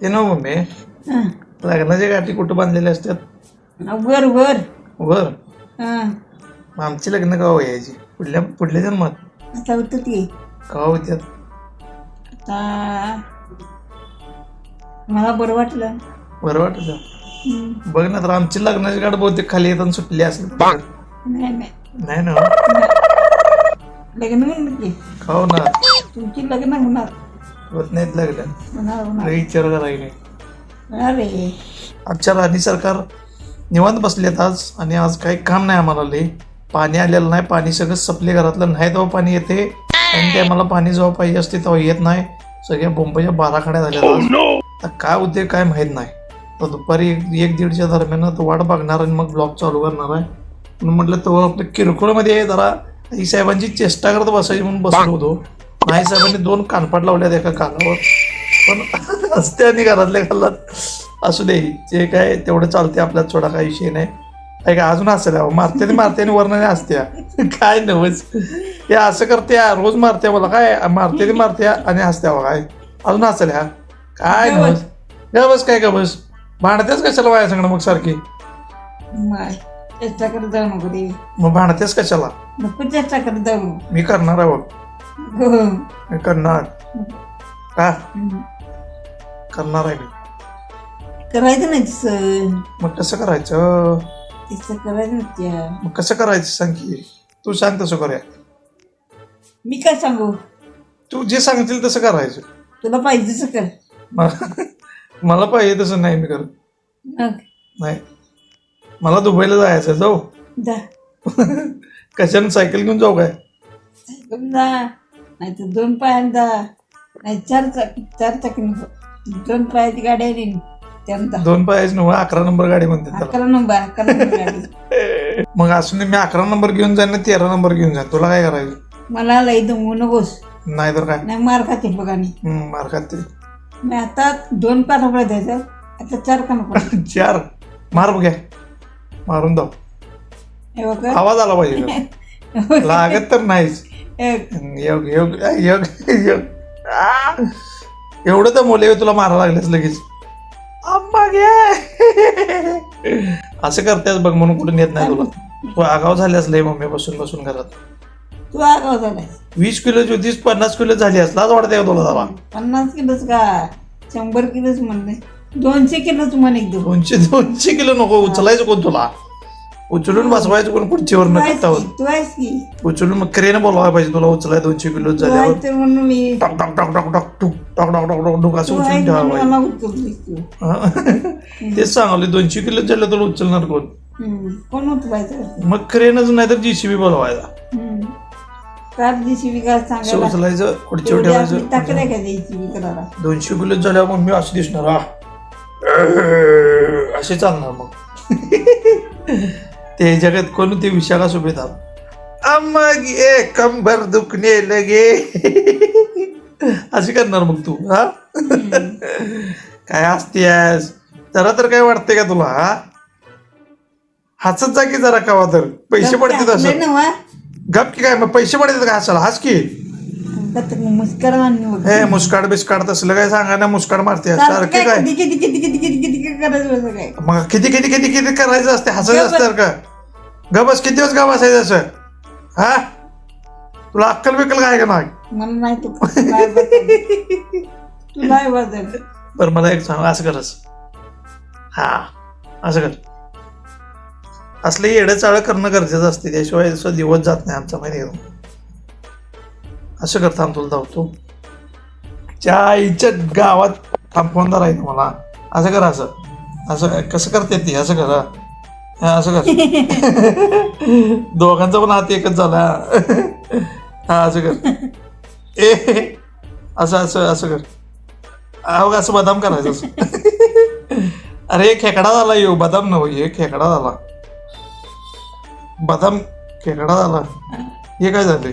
ते ना मम्मी हं. लग्नाच्या गाठी कुठं बांधलेल्या असतात? वर वर. वर? हं. मग आमची लग्न कवा यायची पुढल्या पुढल्या जन्मात? आता होतं ते. कवा होत्यात? आता मला बरं वाटलं. बरं वाटत हं. बघ ना तर आमची लग्नाची गाठ बहुतेक खाली येताना सुटली असेल. नाही नाही. नाही ना? लग्न होणार की? खाऊ ना तुमची लग्न होणार. होत नाहीत लग्न होणार होणार. लई विचार करायला नाही होणार रे आमच्या राणी सरकार निवांत बसलेत आज आणि आज काही काम नाही आम्हाला लई. पाणी आलेलं नाही पाणी सगळं सपले घरातलं. नाही तेव्हा पाणी येते. आणि ते आम्हाला पाणी जेव्हा पाहिजे असते तेव्हा येत नाही. सगळ्या बोंबच्या बारा खड्या झाल्या आज. आता काय होते काय माहीत नाही. तर दुपारी एक एक दीडच्या दरम्यान तो वाट बघणार आणि मग ब्लॉग चालू करणार आहे. म्हणून म्हटलं तो आपलं किरकोळमध्ये जरा आई साहेबांची चेष्टा करत बसायची म्हणून बसलो होतो. आई साहेबांनी दोन कानपाट लावल्यात एका कानावर. पण असते आणि घरातल्या घालात असू दे जे काय तेवढं चालते आपल्यात थोडा काही विषय नाही. काय काय अजून असेल मारते मारते आणि वर्णाने असत्या. काय नवच हे असं करते रोज मारते मला काय? मारते मारते आणि हसत्या बघा काय? अजून असेल ह्या काय नवस? ग बस काय का बस भांडतेच कशाला वाया सांगणं मग सारखी? मग चर्चा करत जाऊ नको रे. मग भांडतेच कशाला? नको चर्चा करत जाऊ. मी करणार आहे. मी करणार. का. करणार आहे मी. करायचं नाही मग कसं करायचं? करायचं नसत्या मग कसं करायचं सांग की? तू सांग तसं करूया. मी काय सांगू? तू जे सांगतील तसं करायचं. तुला पाहिजे तसं कर. मला मला पाहिजे तसं नाही मी करत. मग? नाही. मला दुबईला जायचं जाऊ. जा. कशाने सायकल घेऊन जाऊ काय? जा नाही तर दोन पायानं जा नाही चार चाकी चार चाकी दोन पायाची गाडी आहे नी, त्यानं जा दोन पायाच नव्हे अकरा नंबर गाडी म्हणते त्याला. अकरा नंबर अकरा नंबर गाडी. मग असून मी अकरा नंबर घेऊन जाईन ना तेरा नंबर घेऊन जाईन. तुला काय करायचं? मला लई दमवू नकोस. नाही तर काय? नाही मार खाते बघा नी हम्म, मार खाते. मी आता दोन पानपडे द्यायचं आता चार पानपडे चार. मार बघ्या मारून दाव हे बघा. आवाज आला पाहिजे का? लागत तर नाहीच. एक योग योग योग! एवढं तर मोले तुला मारा लागलेस लगेच. आंबा घे. असं करतेस बघ म्हणून कुठून येत नाही तुला. तू आगाव झाल्यास लय मम्मी बसून बसून घरात. तू आगाव झालाय वीस किलोची होतीस पन्नास किलो झाली असलाच वाटते का तुला जरा? पन्नास किलोच का? शंभर किलोच म्हणले दोनशे किलोच म्हण एकदम. दोनशे दोनशे किलो नको उचलायचं कोण तुला? उचलून बसवायचं कोण खुर्चीवर तू न आहेस करता की तू आहेस की. उचलून मग क्रेन बोलवायला पाहिजे तुला उचलाय दोनशे किलो तू झाल्यावर. आहेस तर म्हणून मी टक टक टक टक टक टुक टक टक टक टक टुक असं तू उचलून आहेस ठेवायला म्हणून पाहिजे मला उचललीस तू हा. तेच सांगले दोनशे किलो झालं तर उचलणार कोण? हम्म. कोण उचलायचं मग क्रेनच नाही तर जीसीबी बोलवायचा हम्म. असं सांगायला? उचलायचं खुर्चीवर तेवढी आपली ताकद ठेवायचं आहे का दोनशे किलो झाल्यावर मग मी असं दिसणार हा. असे चालणार मग. ते जगात कोण ते विशाखा सुभेदार मग ये कंबर दुखणे लगे. असे करणार मग तू हा? काय असतेस जरा तर काय वाटते का तुला हा? हसत जा की जरा कावा तर. पैसे पडतात असं. गप की काय मग पैसे पडतात का हसायला? हस की. हे मुस्काड बिस्काड तसलं काय सांगा ना मुस्काड मारते सारखे काय करायचं मग किती किती किती किती करायचं असते? हसायचं असतं का? गबस किती दिवस गा बसायचं असं? हा? तुला अक्कल बिक्कल काय का नाही? मला नाही तू बरं मला एक सांग असं करस. हा असं कर. असले येडं चाळ करणं गरजेचं असते त्याशिवाय दिवस जात नाही आमचा माहिती? असं कर थांब तुला धावतो त्या आईच्या गावात थांबवणार आहे मला असं करा असं. असं कसं करते ती? असं करा असं कर. दोघांचा पण हात एकच झाला. हा असं कर. ए असं असं असं कर. अहो असं बदाम करायचं असं. अरे खेकडा झाला येऊ बदाम नव हे खेकडा झाला. बदाम खेकडा झाला. हे काय झाले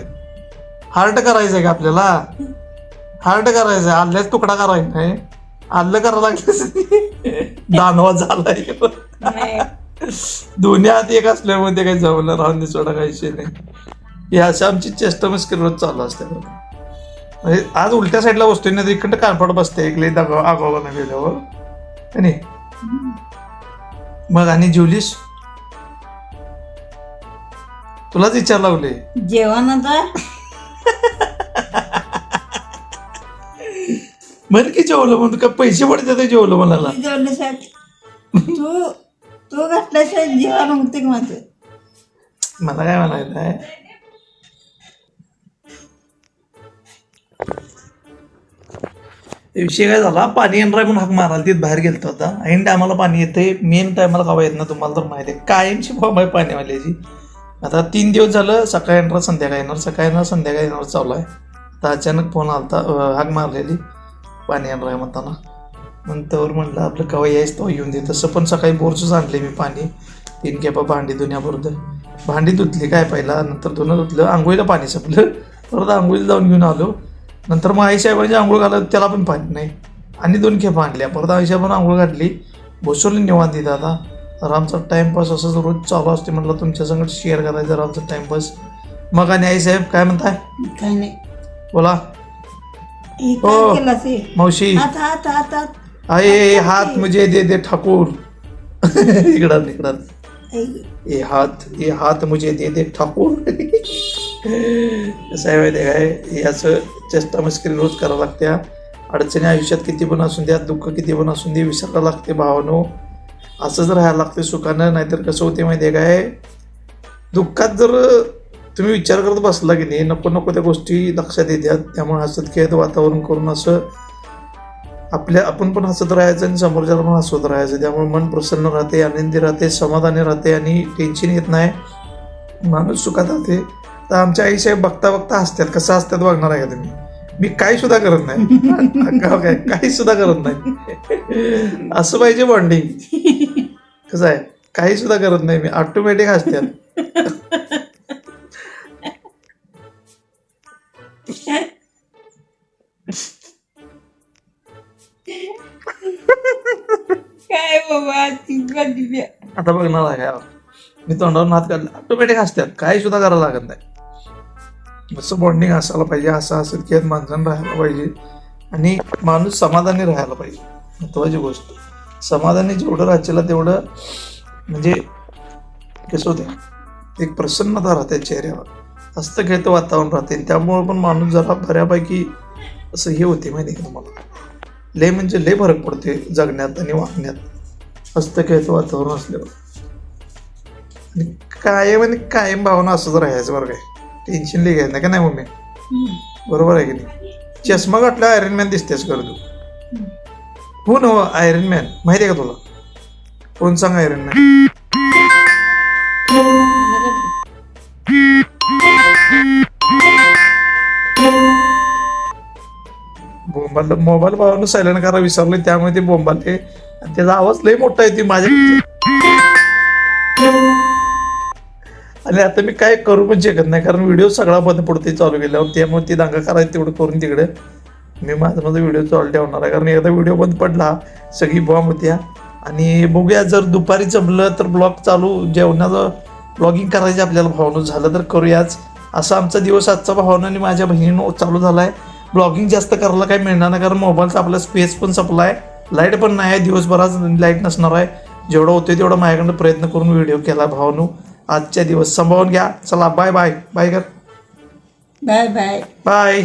हार्ट करायचंय का आपल्याला? हार्ट करायचंय. आल्याच तुकडा करायचा नाही. आलं करायला लागलं दानवा झालाय. नाही. दोन्ही हात एक असल्यामुळे ते काही जमलं राहून सोडा काही विषय नाही. हे अशी आमची चेष्टा रोज चालू असते म्हणजे आज उलट्या साईडला बसतोय ना इकडं कानफड बसते आगावा नाही गेल्यावर है नी? मग आणि जेवलीस तुलाच विचार लावले जेवण आता? म्हण की जेवलं म्हणून काय पैसे पडते ते जेवलं म्हणाला. तू तू तू घातल्याशिवाय जेवण होते का माझं? मला काय म्हणायचं आहे? विषय काय झाला? पाणी येणार आहे म्हणून हाक मारायला तिथे बाहेर गेलतो आता. ऐन टायमाला पाणी येते. मेन टायमाला कवा येत ना तुम्हाला तर माहिती आहे. कायमची फॉर्म आहे पाणीवाल्याची आता तीन दिवस झालं सकाळी येणार संध्याकाळी येणार. सकाळी येणार संध्याकाळी येणार चालू आहे. आता अचानक फोन आलता अं, हाक मारलेली. पाणी आहे म्हणताना. नंतर म्हटलं आपलं कवा यायचं तो येऊन दे. तसं पण सकाळी बोरचंच आणले मी पाणी. तीन केपा भांडी धुण्याबरोबर भांडी धुतली काय पहिला? नंतर धुणं धुतलं. आंघोळीला पाणी संपलं. परत आंघोळीला जाऊन घेऊन आलो. नंतर मग आईसाहेबांची आंघोळ घालत त्याला पण पाणी नाही. आणि दोन खेपा आणल्या. परत आईसाहेबांनी आंघोळ घातली. बसवली निवांत दिला आता. तर आमचा टाइमपास असंच रोज चालू असते म्हटलं तुमच्या संगत शेअर करायचं आमचा टाइमपास. मग आणि आईसाहेब काय म्हणताय? काय नाही. बोला. हे. काय केलं असे मावशी. हात हात हात हात. मुझे दे दे ठाकूर. इकडं इकडं. ऐ, ये हात ये हात मुझे दे दे ठाकूर. कसं आहे माहिती आहे काय असं चेष्टा मस्करी रोज करावं लागत्या. अडचणी आयुष्यात किती पण असून द्या दुःख किती पण असून दे विसरायला लागते भावानो. असंच राहायला लागते सुखानं नाहीतर कसं होते माहिती आहे काय? दुःखात जर तुम्ही विचार करत बसला की नाही नको नको त्या गोष्टी लक्षात येतात त्यामुळे हसत खेळत वातावरण करून असं आपल्या आपण पण हसत राहायचं आणि समोरच्याला पण हसवत राहायचं. त्यामुळे मन प्रसन्न राहते आनंदी राहते समाधानी राहते आणि टेन्शन येत नाही. माणूस सुखात राहते. तर आमच्या आईसाहेब बघता बघता हसतात. कसं हसतात बघणार आहे का तुम्ही? मी काही सुद्धा करत नाही. हो काय? काही सुद्धा करत नाही. असं पाहिजे बॉन्डिंग कसं आहे? काही सुद्धा करत नाही मी. ऑटोमॅटिक हसतात. काय बाबा चिंता दिव्या आता बघणार आहे काय मी तोंडावर हात काढला. ऑटोमॅटिक असतात काही सुद्धा करायला लागत नाही. असं बॉन्डिंग असायला पाहिजे असं असेल की माणसानं राहायला पाहिजे आणि माणूस समाधानी राहायला पाहिजे. महत्वाची गोष्ट. समाधानी जेवढं राहचेला तेवढं म्हणजे कसं होते एक प्रसन्नता राहते चेहऱ्यावर. हस्तखेळतं वातावरण राहते. त्यामुळे पण माणूस जरा बऱ्यापैकी असं हे होते माहिती आहे का तुम्हाला? लय म्हणजे लय फरक पडते जगण्यात आणि वागण्यात. हस्त खेळतं वातावरण असल्यावर. आणि कायम आणि कायम भावना असंच राहायचं बरं काय टेन्शन लई घ्यायचं नाही का नाही मम्मी? बरोबर आहे की नाही? चष्मा घातला आयरन मॅन दिसतेस कर तू? हो ना आयरन मॅन माहिती आहे का तुला? कोण सांग आयरन मॅन बोंबाल मोबाईल भावानं सायलेंट करा विसरले त्यामुळे ते बोंबाले आणि त्याचा आवाज लय मोठा आहे ती माझ्या आणि आता मी काय करू पण शकत नाही कारण व्हिडिओ सगळा बंद पडते चालू केल्यावर. त्यामुळे ती दांगा करायची तेवढं करून तिकडे. मी माझा माझा व्हिडिओ चालू ठेवणार आहे कारण एकदा व्हिडिओ बंद पडला सगळी बॉम्ब होत्या. आणि बघूया जर दुपारी जमलं तर ब्लॉग चालू जेवणाचं ब्लॉगिंग करायचं आपल्याला भावनं झालं तर करूयाच. असा आमचा दिवस आजचा भावना आणि माझ्या बहिणीनं चालू झाला आहे ब्लॉगिंग जास्त करायला काही मिळणार नाही कारण मोबाईलचा आपला स्पेस पण संपला आहे लाइट पण नाही आहे दिवसभरात लाइट नसणार आहे. जेवढं होते तेवढं माझ्याकडनं प्रयत्न करून व्हिडिओ केला भावनू. आजच्या दिवस सांभाळून घ्या. चला बाय बाय बाय कर. Bye bye bye